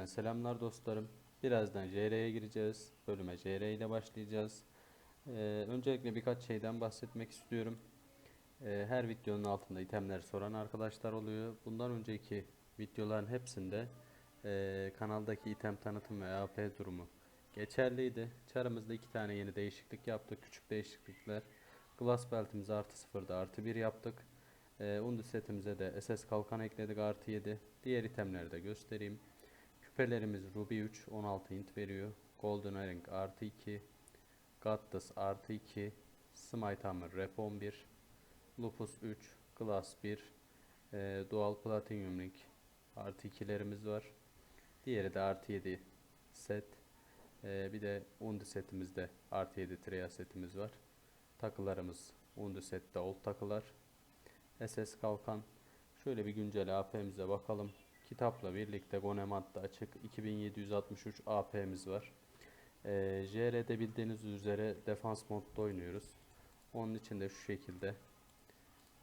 Hepinizden selamlar dostlarım. Birazdan JR'ye gireceğiz. Bölüme JR ile başlayacağız. Ee, öncelikle birkaç şeyden bahsetmek istiyorum. Ee, her videonun altında itemleri soran arkadaşlar oluyor. Bundan önceki videoların hepsinde e, kanaldaki item tanıtım ve AP durumu geçerliydi. Çarımızda iki tane yeni değişiklik yaptık. Küçük değişiklikler. Glass beltimizi artı sıfırda artı bir yaptık. E, Undi setimize de SS kalkan ekledik artı 7. Diğer itemleri de göstereyim. Küpelerimiz Ruby 3 16 int veriyor. Golden Earring artı 2. Gattas artı 2. Smite Hammer Rep 11. Lupus 3. Glass 1. e, Dual Platinum Ring artı 2'lerimiz var. Diğeri de artı 7 set. E, bir de Undi setimizde artı 7 Tria setimiz var. Takılarımız Undi sette old takılar. SS Kalkan. Şöyle bir güncel AP'mize bakalım. Kitapla birlikte Gonemat'ta açık 2763 AP'miz var. Ee, JR'de bildiğiniz üzere defans modda oynuyoruz. Onun için de şu şekilde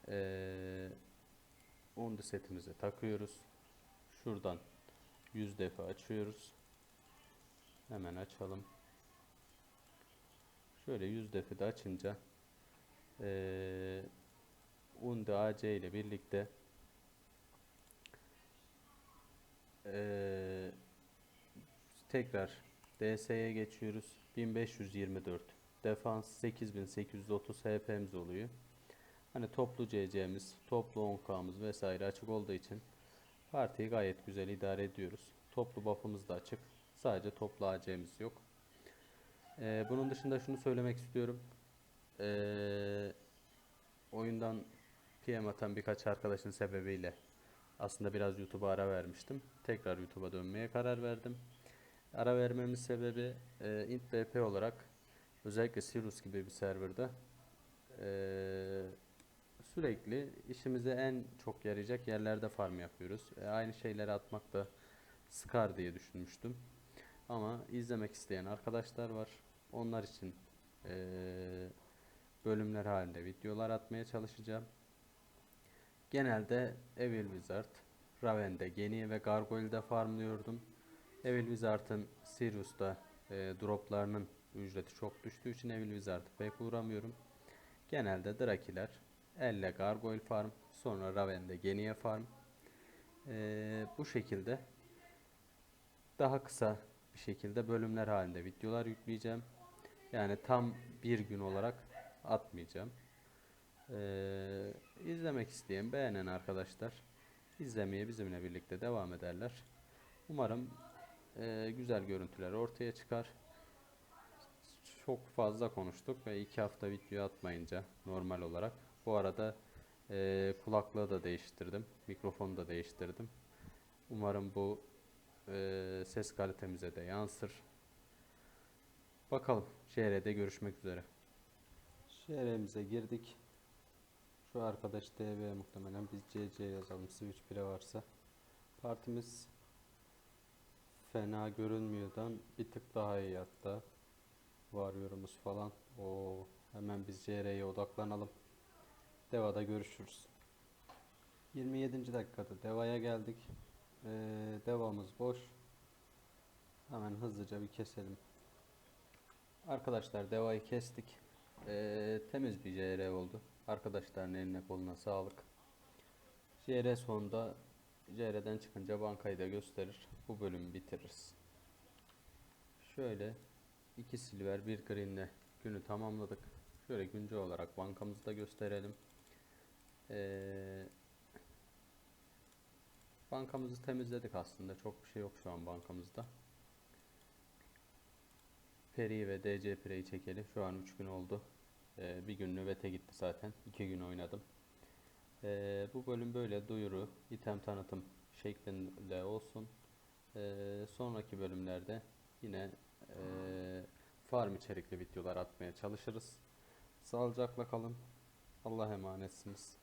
ee, Undi setimize takıyoruz. Şuradan 100 defa açıyoruz. Hemen açalım. Şöyle 100 defa da açınca ee, Undi AC ile birlikte tekrar DS'ye geçiyoruz. 1524 defans 8830 HP'miz oluyor. Hani toplu CC'miz, toplu 10K'mız vesaire açık olduğu için partiyi gayet güzel idare ediyoruz. Toplu buff'ımız da açık. Sadece toplu AC'miz yok. Ee, bunun dışında şunu söylemek istiyorum. Ee, oyundan PM atan birkaç arkadaşın sebebiyle aslında biraz YouTube'a ara vermiştim. Tekrar YouTube'a dönmeye karar verdim. Ara vermemin sebebi e, int olarak özellikle Sirius gibi bir serverda e, sürekli işimize en çok yarayacak yerlerde farm yapıyoruz. E, aynı şeyleri atmak da sıkar diye düşünmüştüm. Ama izlemek isteyen arkadaşlar var. Onlar için e, bölümler halinde videolar atmaya çalışacağım. Genelde Evil Wizard, Raven'de, Genie ve Gargoyle'de farmlıyordum. Evil Wizard'ın Sirius'ta e, droplarının ücreti çok düştüğü için Evil Wizard'ı pek uğramıyorum. Genelde Drakiler, Elle Gargoyle farm, sonra Raven'de Genie farm. E, bu şekilde daha kısa bir şekilde bölümler halinde videolar yükleyeceğim. Yani tam bir gün olarak atmayacağım. Ee, izlemek isteyen, beğenen arkadaşlar izlemeye bizimle birlikte devam ederler. Umarım e, güzel görüntüler ortaya çıkar. Çok fazla konuştuk ve iki hafta video atmayınca normal olarak. Bu arada e, kulaklığı da değiştirdim, mikrofonu da değiştirdim. Umarım bu e, ses kalitemize de yansır. Bakalım şehrede görüşmek üzere. Şehremize girdik. Şu arkadaş DB muhtemelen biz CC yazalım switch bile varsa. Partimiz fena görünmüyordan bir tık daha iyi hatta. Varıyorumuz falan. O hemen biz CR'ye odaklanalım. Deva'da görüşürüz. 27. dakikada Deva'ya geldik. Ee, Deva'mız boş. Hemen hızlıca bir keselim. Arkadaşlar Deva'yı kestik. Ee, temiz bir JR oldu. Arkadaşların eline koluna sağlık. JR sonunda JR'den çıkınca bankayı da gösterir. Bu bölümü bitiririz. Şöyle iki silver bir greenle günü tamamladık. Şöyle güncel olarak bankamızı da gösterelim. Ee, bankamızı temizledik aslında. Çok bir şey yok şu an bankamızda. Peri ve DC Pre'yi çekelim. Şu an 3 gün oldu. Ee, bir gün nöbete gitti zaten. 2 gün oynadım. Ee, bu bölüm böyle duyuru, item tanıtım şeklinde olsun. Ee, sonraki bölümlerde yine e, farm içerikli videolar atmaya çalışırız. Sağlıcakla kalın. Allah'a emanetsiniz.